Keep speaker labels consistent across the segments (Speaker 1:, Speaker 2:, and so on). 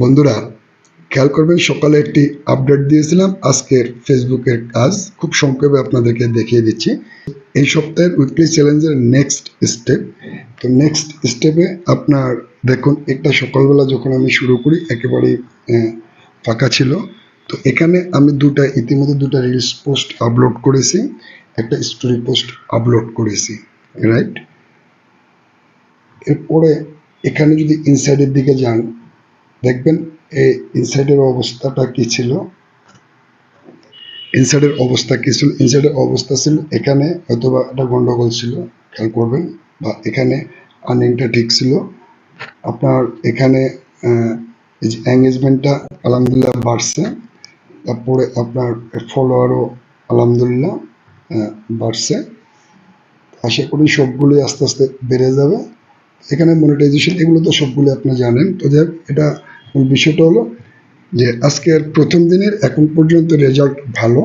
Speaker 1: বন্ধুরা, খেয়াল করবেন সকালে একটি আপডেট দিয়েছিলাম, আজকের ফেসবুকের কাজ খুব সংক্ষেপে আপনাদেরকে দেখিয়ে দিচ্ছি। এই সপ্তাহের উইকলি চ্যালেঞ্জের নেক্সট স্টেপ তো নেক্সট স্টেপে আপনার দেখুন, একটা সকালবেলা যখন আমি শুরু করি, একেবারেই ফাঁকা ছিল। তো এখানে আমি দুটা, ইতিমধ্যে দুটা রিলস পোস্ট আপলোড করেছি, একটা স্টোরি পোস্ট আপলোড করেছি রাইট এরপরে এখানে যদি ইনসাইডের দিকে যান দেখবেন এই ইনসাইডের অবস্থাটা কি ছিল? ইনসাইডের অবস্থা কি ছিল? ইনসাইডের অবস্থা ছিল, এখানে হয়তোবা একটা গন্ডগোল ছিল, খেয়াল করবেন, বা এখানে আর্নিংটা ঠিক ছিল। আপনার এখানে এঙ্গেজমেন্টটা আলহামদুলিল্লাহ বাড়ছে, তারপরে আপনার ফলোয়ারও আলহামদুলিল্লাহ বাড়ছে। আশা করি সবগুলোই আস্তে আস্তে বেড়ে যাবে। এখানে মনিটাইজেশন এগুলো তো সবগুলো আপনি জানেন। তো যাই এটা বিষয়টা হলো যে আজকের প্রথম দিনের এখন পর্যন্ত রেজাল্ট ভালো।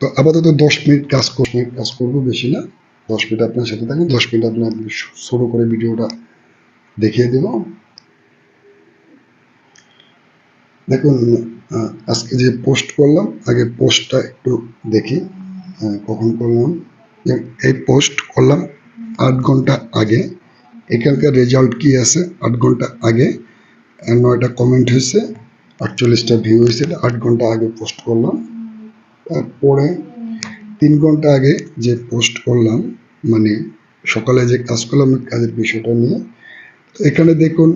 Speaker 1: তো আপাতত দশ মিনিট কাজ মিনিট কাজ করব বেশি না। দশ মিনিট আপনার সাথে থাকুন। দশ মিনিট আপনার শুরু করে ভিডিওটা দেখিয়ে দেব। দেখুন আজকে যে পোস্ট করলাম, আগে পোস্টটা একটু দেখি কখন করলাম। এই পোস্ট করলাম আট ঘণ্টা আগে। এখানকার রেজাল্ট কি আছে? আট ঘণ্টা আগে। নয়টা কমেন্ট হয়েছে, আটচল্লিশটা ভিউ হয়েছে আট ঘণ্টা আগে পোস্ট করলাম। তারপরে তিন ঘণ্টা আগে যে পোস্ট করলাম মানে সকালে যে কাজ করলাম কাজের বিষয়টা নিয়ে এখানে দেখুন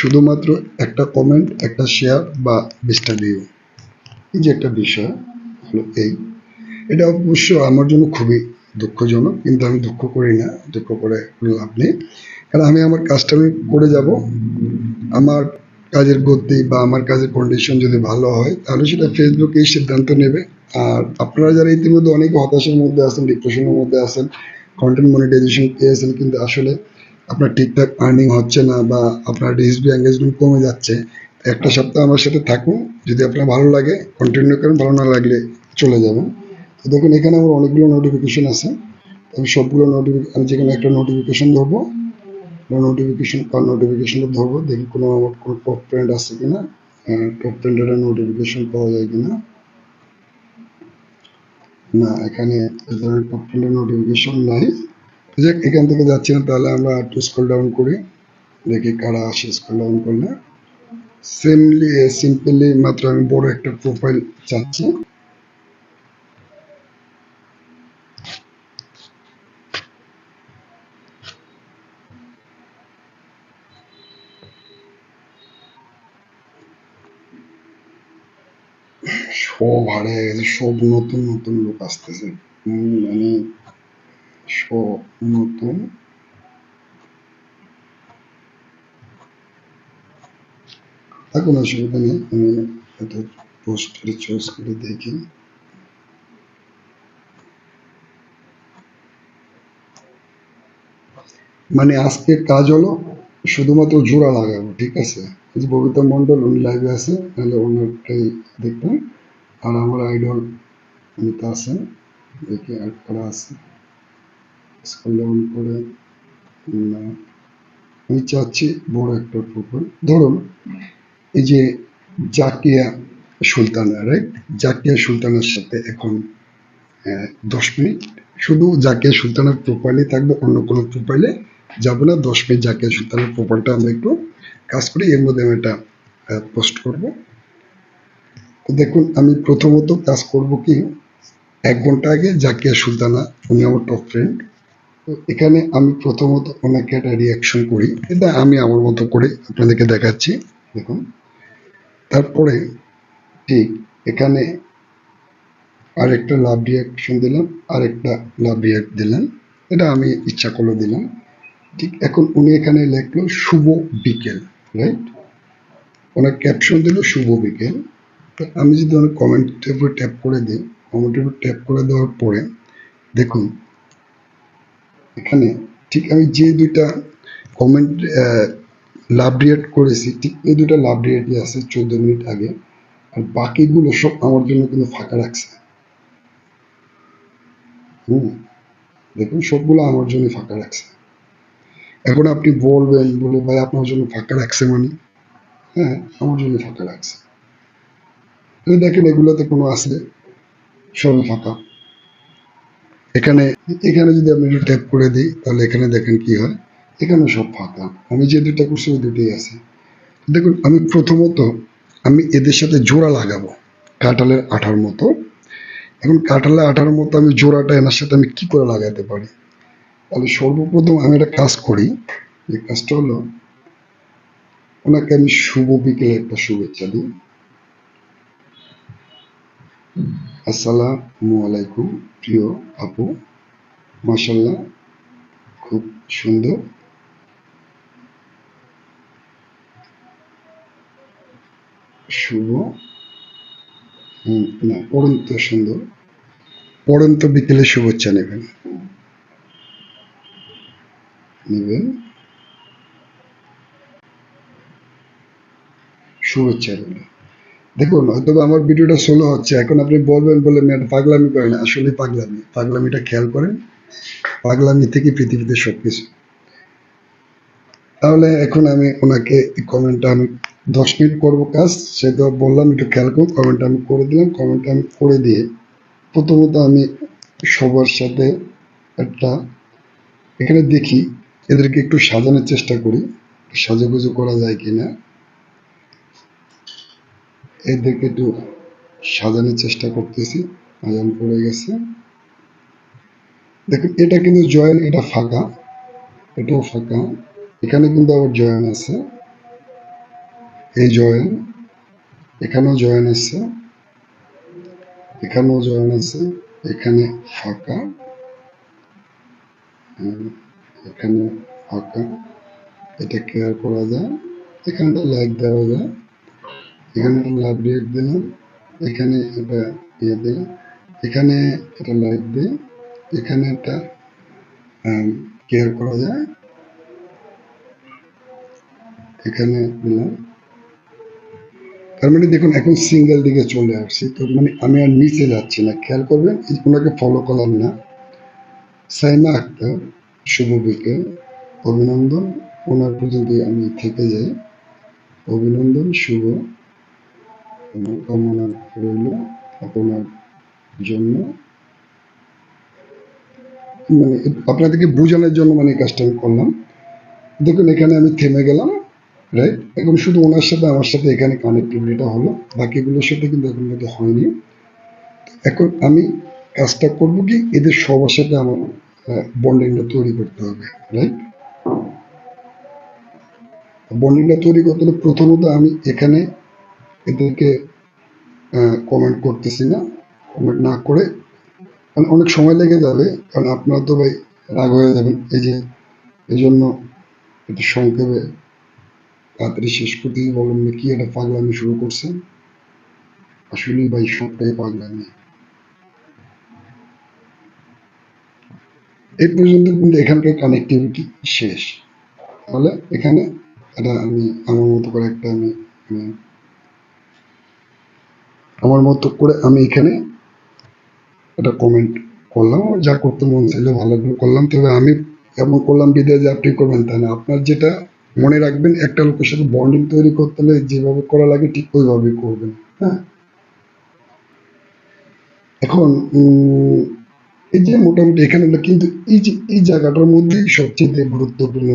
Speaker 1: শুধুমাত্র একটা কমেন্ট একটা শেয়ার বা বিশটা ভিউ এই যে একটা বিষয় হলো এই। এটা অবশ্য আমার জন্য খুবই দুঃখজনক, কিন্তু আমি দুঃখ করি না, দুঃখ করে লাভ নেই। কারণ আমি আমার কাজটা আমি করে যাব। আমার কাজের গতি বা আমার কাজের কন্ডিশন যদি ভালো হয়, তাহলে সেটা ফেসবুকেই সিদ্ধান্ত নেবে। আর আপনারা যারা ইতিমধ্যে অনেক হতাশার মধ্যে আছেন ডিপ্রেশনের মধ্যে আছেন কন্টেন্ট মনিটাইজেশন পেয়েছেন, কিন্তু আসলে আপনার ঠিকঠাক আর্নিং হচ্ছে না বা আপনার ডিএসবি এঙ্গেজমেন্ট কমে যাচ্ছে, একটা সপ্তাহ আমার সাথে থাকুন। যদি আপনার ভালো লাগে কন্টিনিউ করেন, ভালো না লাগলে চলে যাবেন তো দেখুন, এখানে আমার অনেকগুলো নোটিফিকেশন আছে। আমি সবগুলো নোটিফিকেশন আমি যেখানে একটা নোটিফিকেশন ধরবো নোটিফিকেশন পার নোটিফিকেশনটা ধরবো, দেখি কোনো আমার কোনো টপ ফ্রেন্ড আছে কিনা টপ ফ্রেন্ডের নোটিফিকেশন পাওয়া যায় কিনা। না, এখানে টপ ফ্রেন্ডের নোটিফিকেশন নাই। যাক, এখান থেকে যাচ্ছি না, তাহলে আমরা একটু স্ক্রল ডাউন করি, দেখি কারা আসে স্ক্রল ডাউন করলে। সিমলি সিম্পলি মাত্র আমি বড় একটা প্রোফাইল চাচ্ছি। সব হারিয়ে গেছে সব নতুন নতুন লোক আসতেছে। মানে সব নতুন। এখন অসুবিধা নেই, আমি এটা পোস্ট করে চয়েস করে দেখি। মানে আজকের কাজ হলো শুধুমাত্র জোড়া লাগাবো, ঠিক আছে? ববিতা মন্ডল উনি লাইভে আছে, তাহলে ওনারটাই দেখবেন। আর আমার আইডল অমিতা আছে দেখি আর কারা আছে। স্কুল ডাউন করে আমি চাচ্ছি বড় একটা প্রোফাইল ধরুন, এই যে জাকিয়া সুলতানা রাইট জাকিয়া সুলতানার সাথে এখন দশ মিনিট। শুধু জাকিয়া সুলতানের প্রোফাইলে থাকবে, অন্য কোনো প্রোফাইলে যাব না। দশ মিনিট জাকিয়া সুলতানের প্রোফাইলটা আমরা একটু কাজ করি, এর মধ্যে আমি এটা পোস্ট করব। দেখুন, আমি প্রথমত কাজ করব কি, এক ঘণ্টা আগে জাকিয়া সুলতানা, উনি আমার টপ ফ্রেন্ড তো এখানে আমি প্রথমত ওনাকে একটা রিয়াকশন করি। এটা আমি আমার মতো করে আপনাদেরকে দেখাচ্ছি, দেখুন। তারপরে ঠিক এখানে আরেকটা লাভ রিয়াকশন দিলাম, আরেকটা লাভ রিয়াক্ট দিলাম। এটা আমি ইচ্ছা করে দিলাম। ঠিক এখন উনি এখানে লেখলো, শুভ বিকেল রাইট ওনার ক্যাপশন দিল, শুভ বিকেল আমি যদি ওনার কমেন্টের উপর ট্যাপ করে দিই কমেন্টের উপর ট্যাপ করে দেওয়ার পরে, দেখুন, এখানে ঠিক আমি যে দুইটা কমেন্ট লাভ রিয়েক্ট করেছি, ঠিক এই দুটো লাভ রিয়েক্টই আছে চোদ্দ মিনিট আগে, আর বাকিগুলো সব আমার জন্য কিন্তু ফাঁকা রাখছে। হুম, দেখুন, সবগুলো আমার জন্য ফাঁকা রাখছে। এখন আপনি বলবেন, বলে ভাই আপনার জন্য ফাঁকা রাখছে মানে? হ্যাঁ আমার জন্য ফাঁকা লাগছে এই দেখেন এগুলোতে কোনো আছে সব ফাঁকা এখানে এখানে যদি একটু ট্যাপ করে দিই, তাহলে এখানে দেখেন কি হয়? এখানে সব ফাঁকা আমি যে দুটা করছি, ওই দুটোই আছে। দেখুন, আমি প্রথমত, আমি এদের সাথে জোড়া লাগাবো, কাঁঠালের আঠার মতো। এখন কাঁঠালের আঠার মতো আমি জোড়াটা এনার সাথে আমি কি করে লাগাতে পারি? তাহলে সর্বপ্রথম আমি একটা কাজ করি যে কাজটা হলো, ওনাকে আমি শুভ বিকেলে একটা শুভেচ্ছা দিই। আসসালামু আলাইকুম, প্রিয় আপু। মাসাল্লাহ খুব সুন্দর। শুভ। না, পড়ন্ত সুন্দর। পড়ন্ত বিকেলে শুভেচ্ছা নেবেন। নেবেন। শুভেচ্ছা রইল। দেখুন হয়তো আমার ভিডিওটা সোলো হচ্ছে। এখন আপনি বলবেন বলে মেয়েটা পাগলামি করে না। আসলে পাগলামি। পাগলামিটা খেয়াল করেন, পাগলামি থেকে পৃথিবীতে সব কিছু তাহলে এখন আমি ওনাকে কমেন্টটা আমি দশ মিনিট করব কাজ। সেটা বললাম, একটু খেয়াল করুন। কমেন্টটা আমি করে দিলাম। কমেন্টটা আমি করে দিয়ে প্রথমত আমি সবার সাথে একটা এখানে দেখি, এদেরকে একটু সাজানোর চেষ্টা করি। সাজুগুজু করা যায় এদেরকে একটু সাজানোর চেষ্টা করতেছি। আজান পড়ে গেছে। দেখুন, এটা কিন্তু জয়েন, এটা ফাঁকা। এটাও ফাঁকা। এখানে কিন্তু আবার জয়েন আছে। এই জয়েন, এখানেও জয়েন আছে। এখানেও জয়েন আছে। এখানে ফাঁকা। এখানে ফাঁকা। এটা কেয়ার করা যায়। এখানটা লাইট দেওয়া যায়। এখানে একটা রেট দিলাম, এখানে এটা ইয়ে দিলাম, এখানে একটা লাইট দিই, এখানে একটা কেয়ার করা যায়। এখানে দিলাম। তার মানে দেখুন, এখন সিঙ্গেল দিকে চলে আসছি। তো মানে আমি আর নিচে যাচ্ছি না, খেয়াল করবেন ওনাকে ফলো করলাম না। সাইমা আক্তার, শুভ বিকেল, অভিনন্দন। ওনার পর্যন্ত আমি থেকে যাই, অভিনন্দন, শুভ। কামনা রইল আপনার জন্য মানে আপনাদেরকে বোঝানোর জন্য মানে কাজটা আমি করলাম। দেখুন, এখানে আমি থেমে গেলাম রাইট এখন শুধু ওনার সাথে, আমার সাথে এখানে কানেক্টিভিটিটা হলো। বাকিগুলোর সাথে কিন্তু এখন মধ্যে হয়নি। এখন আমি কাজটা করব কি, এদের সবার সাথে আমার বন্ডিংটা তৈরি করতে হবে রাইট বন্ডিংটা তৈরি করতে হলে প্রথমত আমি এখানে এদেরকে কমেন্ট করতেছি না কমেন্ট না করে, কারণ অনেক সময় লেগে যাবে, কারণ আপনারা তো ভাই রাগ হয়ে যাবেন। এই যে, এই জন্য একটু সংক্ষেপে তাড়াতাড়ি শেষ করতে বলুন না কি একটা পাগলামি শুরু করছে? আসলেই ভাই সবটাই পাগলামি। এই পর্যন্ত কিন্তু এখানকার কানেক্টিভিটি শেষ। তাহলে এখানে এটা আমি আমার মতো করে একটা আমি আমার মতো করে আমি এখানে একটা কমেন্ট করলাম, যা করতে মন চাইলো ভালো করলাম। তবে আমি এমন করলাম বিদায়, যে আপনি করবেন তাই না। আপনার যেটা মনে রাখবেন, একটা লোকের সাথে বন্ডিং তৈরি করতে হলে যেভাবে করা লাগে ঠিক ওইভাবেই করবেন হ্যাঁ? এখন এই যে মোটামুটি এখানে কিন্তু এই যে, এই জায়গাটার মধ্যেই সবচেয়ে গুরুত্বপূর্ণ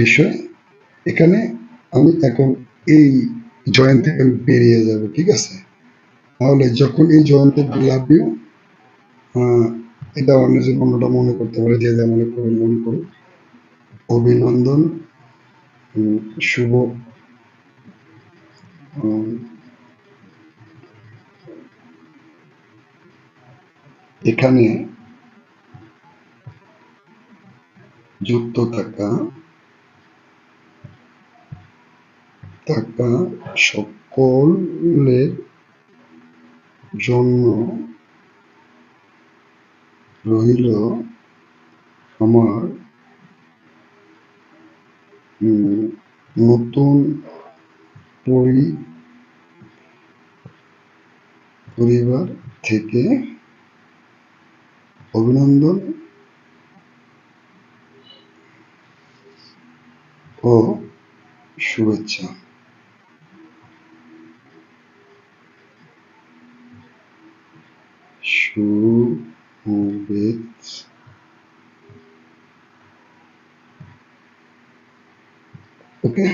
Speaker 1: বিষয়, এখানে আমি এখন এই জয়েন্ট থেকে বেরিয়ে যাব, ঠিক আছে? তাহলে যখন এই জয়েন্টে লাভ ইউ এটা অন্য যে অন্যটা মনে করতে পারে, যে মনে করুন মনে করুন অভিনন্দন শুভ এখানে যুক্ত থাকা থাকা সকলের জন্য রইল আমার নতুন পরি পরিবার থেকে অভিনন্দন ও শুভেচ্ছা। সুবিত ওকে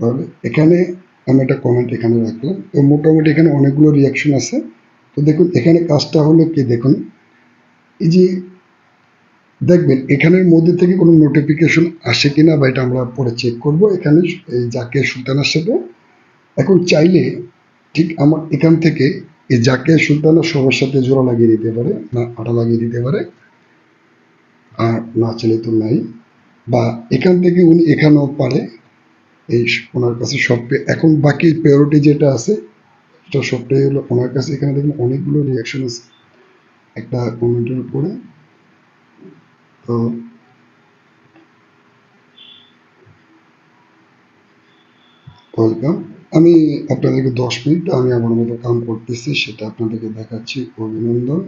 Speaker 1: তাহলে এখানে আমি একটা কমেন্ট এখানে রাখলাম। তো মোটামুটি এখানে অনেকগুলো রিয়াকশন আছে। তো দেখুন, এখানে কাজটা হলো কি দেখুন? এই যে দেখবেন, এখানের মধ্যে থেকে কোনো নোটিফিকেশন আসে কিনা বা এটা আমরা পরে চেক করব। এখানে এই যাকে সুলতানার সাথে এখন চাইলে ঠিক আমার এখান থেকে এই যাকে সুলতানা সবার সাথে জোড়া লাগিয়ে দিতে পারে, না আটা লাগিয়ে দিতে পারে, আর না চাইলে তো নাই। বা এখান থেকে উনি এখানেও পারে, এই ওনার কাছে সব এখন বাকি প্রায়োরিটি যেটা আছে, সেটা সবটাই হলো ওনার কাছে। এখানে দেখুন অনেকগুলো রিয়াকশন আছে। একটা কমেন্টের উপরে। তো ওয়েলকাম আমি আপনাদেরকে দশ মিনিট আমি আমার মতো কাম করতেছি, সেটা আপনাদেরকে দেখাচ্ছি। অভিনন্দন।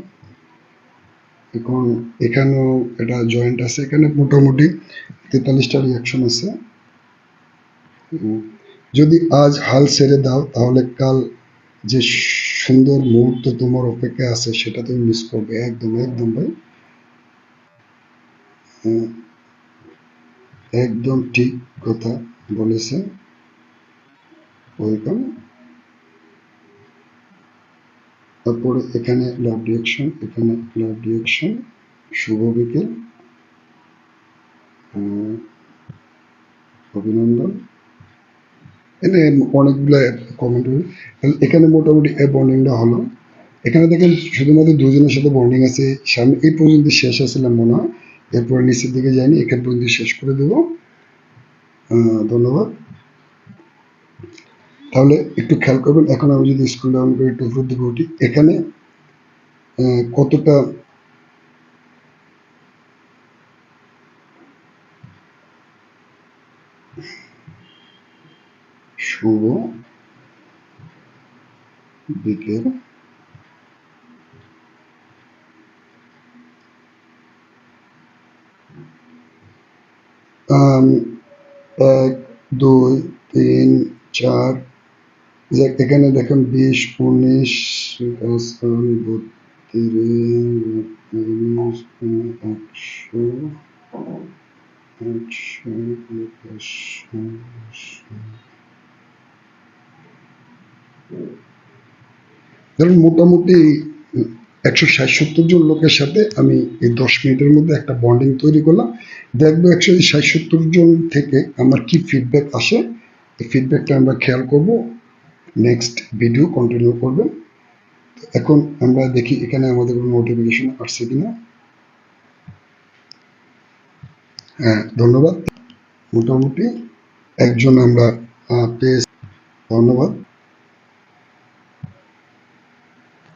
Speaker 1: এখন এখানেও এটা জয়েন্ট আছে, এখানে মোটামুটি তেতাল্লিশটা রিয়াকশন আছে। যদি আজ হাল ছেড়ে দাও, তাহলে কাল যে সুন্দর মুহূর্ত তোমার অপেক্ষা আছে, সেটা তুমি মিস করবে। একদম একদম ভাই। একদম ঠিক কথা বলেছে। ওয়েলকাম। তারপরে এখানে লাভ রিয়াকশন এখানে লাভ রিয়াকশন শুভ বিকেল অভিনন্দন। এখানে অনেকগুলো কমেন্ট এখানে মোটামুটি বন্ডিংটা হলো। এখানে দেখেন শুধুমাত্র দুজনের সাথে বন্ডিং আছে। সামনে এই পর্যন্ত শেষ আসছিলাম মনে হয়। এরপরে নিচের দিকে যাইনি, এখান পর্যন্ত শেষ করে দেব। ধন্যবাদ। তাহলে একটু খেয়াল করবেন এখন আমি যদি স্কুল ডাউন করে একটু উপর দিকে উঠি এখানে আহ, কতটা শুভ আম, এক দুই তিন চার যে এখানে দেখেন বিশ উনিশ বত্রিশ একশো ধরুন মোটামুটি একশো ষাট সত্তর জন লোকের সাথে আমি এই দশ মিনিটের মধ্যে একটা বন্ডিং তৈরি করলাম দেখব একশো ষাট জন থেকে আমার কি ফিডব্যাক আসে এই ফিডব্যাকটা আমরা খেয়াল করব নেক্সট ভিডিও কন্টিনিউ করবেন এখন আমরা দেখি এখানে আমাদের কোনো নোটিফিকেশন আসছে কিনা। হ্যাঁ ধন্যবাদ। মোটামুটি একজন আমরা পেয়েছি। ধন্যবাদ।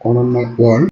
Speaker 1: অনন্যা ওয়ার্ল্ড।